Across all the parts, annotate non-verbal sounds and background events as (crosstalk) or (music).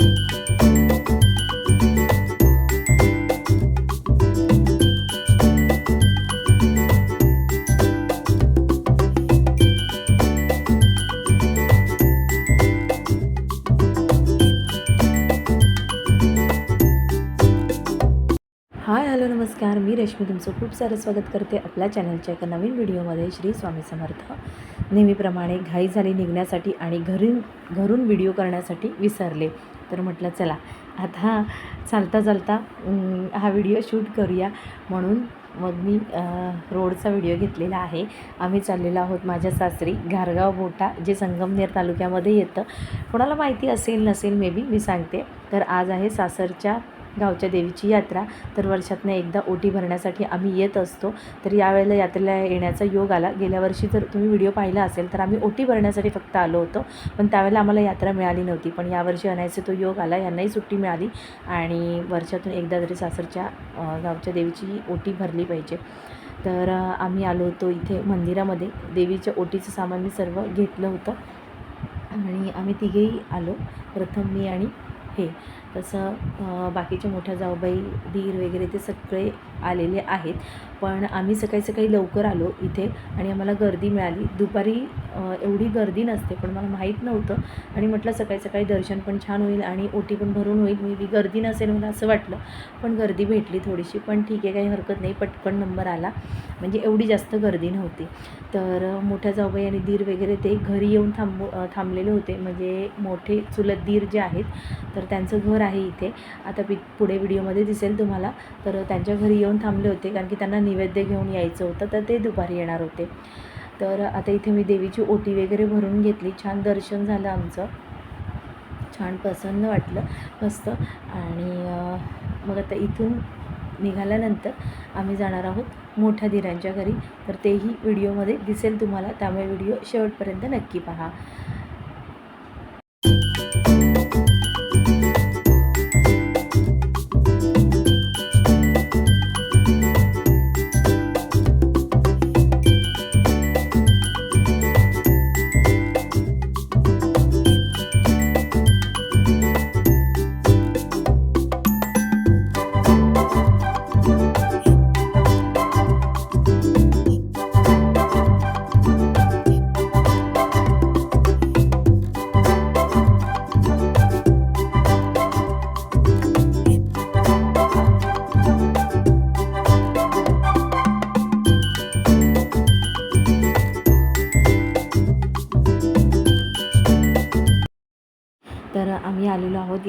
Hi hello नमस्कार. मी रश्मी तुमचं खूप सारं स्वागत करते आपल्या चॅनलच्या एका नवीन व्हिडिओमध्ये. श्री स्वामी समर्थ. नेहमीप्रमाणे घाई झाली निघण्यासाठी आणि घरून घरून व्हिडिओ करण्यासाठी विसरले. तर म्हटलं चला आता चालता चालता हा व्हिडिओ शूट करूया. म्हणून मग मी रोडचा व्हिडिओ घेतलेला आहे. आम्ही चाललेलो आहोत माझ्या सासरी घारगाव बोटा जे संगमनेर तालुक्यामध्ये येतं. कोणाला माहिती असेल नसेल मे बी मी सांगते. तर आज आहे सासरच्या गावच्या देवीची यात्रा. तर वर्षातनं एकदा ओटी भरण्यासाठी आम्ही येत असतो. तर यावेळेला यात्रेला येण्याचा योग आला. गेल्या वर्षी जर तुम्ही व्हिडिओ पाहिला असेल तर आम्ही ओटी भरण्यासाठी फक्त आलो होतो. पण त्यावेळेला आम्हाला यात्रा मिळाली नव्हती. पण यावर्षी आणायचा तो योग आला. यांनाही सुट्टी मिळाली. आणि वर्षातून एकदा तरी सासरच्या गावच्या देवीची ओटी भरली पाहिजे. तर आम्ही आलो होतो इथे मंदिरामध्ये. देवीच्या ओटीचं सामान मी सर्व घेतलं होतं. आणि आम्ही तिघेही आलो. प्रथम मी आणि हे. तसं बाकीच्या मोठ्या जाऊबाई धीर वगैरे ते सगळे आलेले आहेत. पण आम्ही सकाळी सकाळी लवकर आलो इथे आणि आम्हाला गर्दी मिळाली. दुपारी एवढी गर्दी नसते पण मला माहीत नव्हतं. आणि म्हटलं सकाळी सकाळी दर्शन पण छान होईल आणि ओटी पण भरून होईल. मी बी गर्दी नसेल मला असं वाटलं पण गर्दी भेटली थोडीशी. पण ठीक आहे काही हरकत नाही. पटकन नंबर आला. म्हणजे एवढी जास्त गर्दी नव्हती. तर मोठ्या जाऊबाई आणि दीर वगैरे ते घरी येऊन थांबू थांबलेले होते. म्हणजे मोठे चुलत दीर जे आहेत तर त्यांचं घर आहे इथे. आता पि पुढे व्हिडिओमध्ये दिसेल तुम्हाला. तर त्यांच्या घरी येऊन थांबले होते कारण की त्यांना नैवेद्य घेऊन यायचं होतं तर ते दुपारी येणार होते. तर आता इथे मी देवीची ओटी वगैरे भरून घेतली. छान दर्शन झालं आमचं. छान प्रसन्न वाटलं मस्त. आणि मग आता इथून निघाल्यानंतर आम्ही जाणार आहोत मोठ्या धीरांच्या घरी. तर तेही व्हिडिओमध्ये दिसेल तुम्हाला. त्यामुळे व्हिडिओ शेवटपर्यंत नक्की पहा.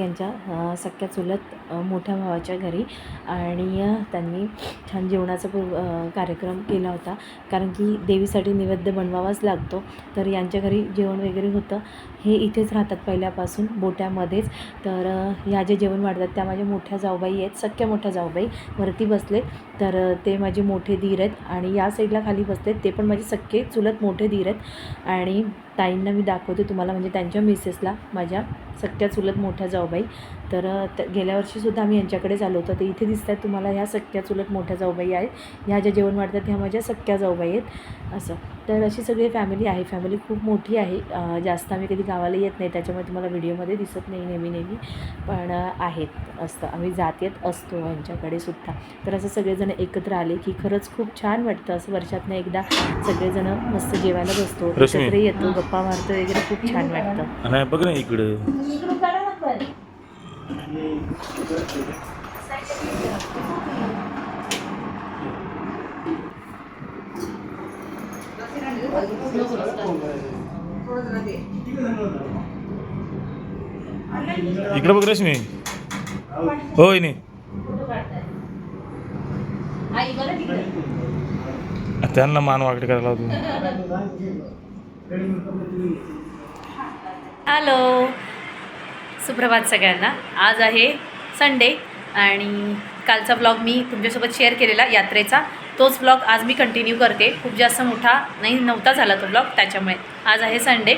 यांच्या सख्या चुलत मोठ्या भावाच्या घरी. आणि त्यांनी छान जेवणाचा पूर्व कार्यक्रम केला होता. कारण की देवीसाठी नैवेद्य बनवावाच लागतो. तर यांच्या घरी जेवण वगैरे होतं. हे इथेच राहतात पहिल्यापासून बोट्यामध्येच. तर ह्या जे जेवण वाढतात त्या माझ्या मोठ्या जाऊबाई आहेत सख्या मोठ्या जाऊबाई. वरती बसले तर ते माझे मोठे धीर आहेत. आणि या साईडला खाली बसलेत. ते पण माझे सख्खे चुलत मोठे धीर आहेत. आणि ताईंना मी दाखवते तुम्हाला म्हणजे त्यांच्या मिसेसला माझ्या सख्या चुलत मोठ्या जाऊबाई. तर गेल्या वर्षीसुद्धा आम्ही यांच्याकडेच आलो होतो. तर इथे दिसत आहेत तुम्हाला ह्या सख्या चुलत मोठ्या जाऊबाई आहेत. ह्या ज्या जेवण वाढतात ह्या माझ्या सख्या जाऊबाई आहेत. असं. तर अशी सगळी फॅमिली आहे. फॅमिली खूप मोठी आहे. जास्त आम्ही कधी गावाला येत नाही. त्याच्यामुळे तुम्हाला व्हिडिओमध्ये दिसत नाही नेहमी नेहमी. पण आहेत. असतं. आम्ही जात येत असतो यांच्याकडे सुद्धा. तर असं सगळेजण एकत्र आले की खरंच खूप छान वाटतं. असं वर्षातनं एकदा सगळेजण मस्त जेवायला बसतो. एकत्र येतो गप्पा मारतो वगैरे खूप छान वाटतं. नाही बघ ना इकडं. इकडं बघ रश्मी. होय नाही त्यांना मान वाकडे करायला होतो हॅलो सुप्रभात सगळ्यांना. आज आहे संडे आणि कालचा ब्लॉग मी तुमच्यासोबत शेअर केलेला यात्रेचा. तोच ब्लॉग आज मी कंटिन्यू करते. खूप जास्त मोठा नाही नव्हता झाला तो ब्लॉग त्याच्यामुळे. आज आहे संडे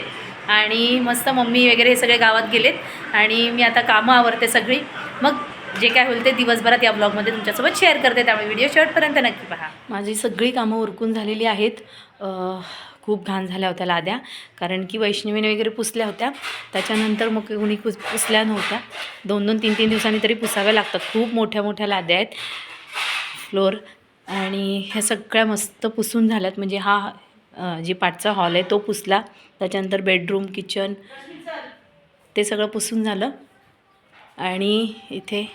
आणि मस्त मम्मी वगैरे हे सगळे गावात गेलेत आणि मी आता कामं आवरते सगळी. मग जे काय होईल ते दिवसभरात या ब्लॉगमध्ये तुमच्यासोबत शेअर करते. त्यामुळे व्हिडिओ शेवटपर्यंत नक्की पहा. माझी सगळी कामं उरकून झालेली आहेत. खूप घाण झाल्या होत्या लाद्या. कारण की वैष्णवीने वगैरे पुसल्या होत्या. त्याच्यानंतर मग कोणी पुस पुसल्या नव्हत्या. दोन दोन तीन तीन दिवसांनी तरी पुसाव्या लागतात. खूप मोठ्या मोठ्या लाद्या आहेत. फ्लोअर आणि ह्या सगळ्या मस्त पुसून झाल्यात. म्हणजे हा जी पाठचा हॉल आहे तो पुसला. त्याच्यानंतर बेडरूम किचन ते सगळं पुसून झालं. आणि इथे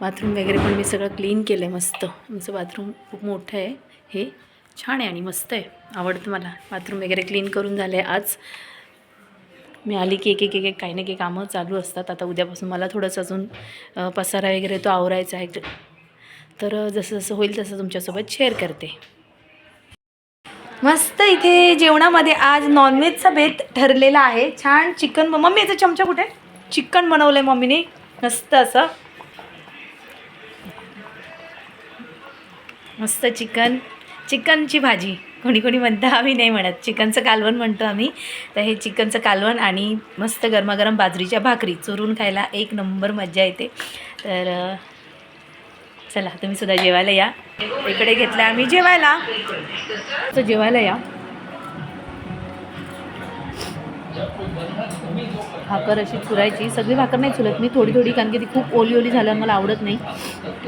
बाथरूम वगैरे पण मी सगळं क्लीन केलं आहे मस्त. आमचं बाथरूम खूप मोठं आहे हे. छान आहे आणि मस्त आहे. आवडतं मला. बाथरूम वगैरे क्लीन करून झालं आहे आज. मी आली की एक एक एक काही ना काही कामं चालू असतात. आता उद्यापासून मला थोडंसं अजून पसारा वगैरे तो आवरायचा आहे. तर जसं जसं होईल तसं तुमच्यासोबत शेअर करते. मस्त इथे जेवणामध्ये आज नॉनव्हेजचा बेत ठरलेला आहे. छान चिकन मम्मी याचा चमचा कुठे? चिकन बनवलं आहे मम्मीने. मस्त असं. मस्त चिकन. चिकनची भाजी. कोणी कोणी म्हणतं आम्ही नाही म्हणत. चिकनचं कालवण म्हणतो आम्ही. तर हे चिकनचं कालवण आणि मस्त गरमागरम बाजरीच्या भाकरी चुरून खायला एक नंबर मज्जा येते. तर चला तुम्ही सुद्धा जेवायला या. इकडे घेतलं आम्ही जेवायला. तर जेवायला या. भाकर अशी चुरायची. सगळी भाकर नाही चुरत. मी थोडी थोडी कारण की ती खूप ओली ओली झाल्यावर मला आवडत नाही.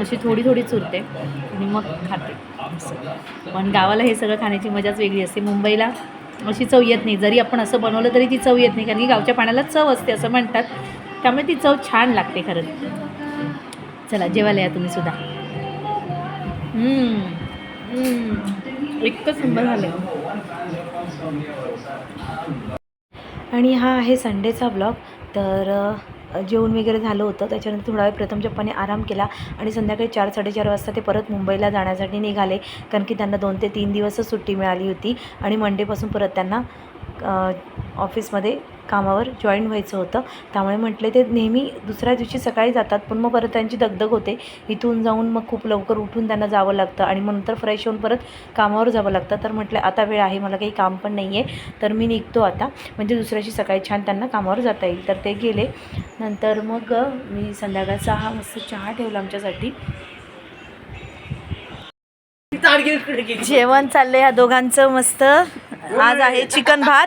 अशी थोडी थोडी चुरते. आणि मग खाते. असं. पण गावाला हे सगळं खाण्याची मजाच वेगळी असते. मुंबईला अशी चव येत नाही. जरी आपण असं बनवलं तरी ती चव येत नाही. कारण की गावच्या पाण्याला चव असते असं म्हणतात. त्यामुळे ती चव छान लागते खरंच. चला जेवायला या तुम्ही सुद्धा. हम्म. इतकं सुंदर झालं आणि हा आहे संडेचा ब्लॉग तर जेवण वगैरे झालं होतं. त्याच्यानंतर थोडा वेळ प्रथम जप्पाने आराम केला आणि संध्याकाळी चार साडेचार वाजता ते परत मुंबईला जाण्यासाठी निघाले. कारण की त्यांना दोन ते तीन दिवसच सुट्टी मिळाली होती आणि मंडेपासून परत त्यांना ऑफिसमध्ये कामावर जॉईन व्हायचं होतं. त्यामुळे म्हटले ते नेहमी दुसऱ्या दिवशी सकाळी जातात पण मग परत त्यांची दगदग होते. इथून जाऊन मग खूप लवकर उठून त्यांना जावं लागतं आणि मग नंतर फ्रेश होऊन परत कामावर जावं लागतं. तर म्हटलं आता वेळ आहे मला काही काम पण नाही आहे तर मी निघतो आता. म्हणजे दुसऱ्याशी सकाळी छान त्यांना कामावर जाता येईल. तर ते गेले. नंतर मग मी संध्याकाळचा हा मस्त चहा ठेवला आमच्यासाठी. जेवण चाललंय ह्या दोघांचं मस्त. आज आहे चिकन भात.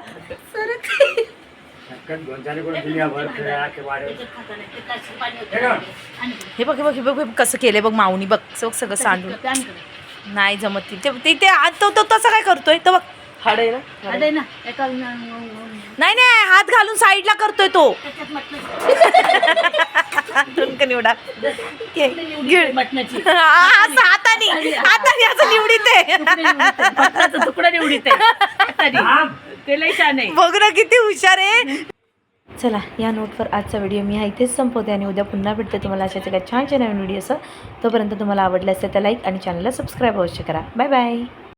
हे बघ हे बघ हे बघ हे बघ कसं केलंय बघ माऊनी बघ सगळं सगळं सांडून. नाही जमत ती. ते ते- ते हात तो तो तसं काय करतोय? तर बघ. हाड आहे ना? नाही नाही हात घालून साईडला करतोय तो. (laughs) असं हाताने हाताने. असं निवडीत आहे. तुकडा निवडीत छान आहे. बघ ना किती हुशार आहे. चला या नोटवर आजचा व्हिडिओ मी हा इथेच संपवते आणि उद्या पुन्हा भेटते तुम्हाला अशाच एका छान नवीन व्हिडिओ तोपर्यंत तुम्हाला आवडलं असेल तर लाईक आणि चॅनलला सबस्क्राईब अवश्य करा. Bye bye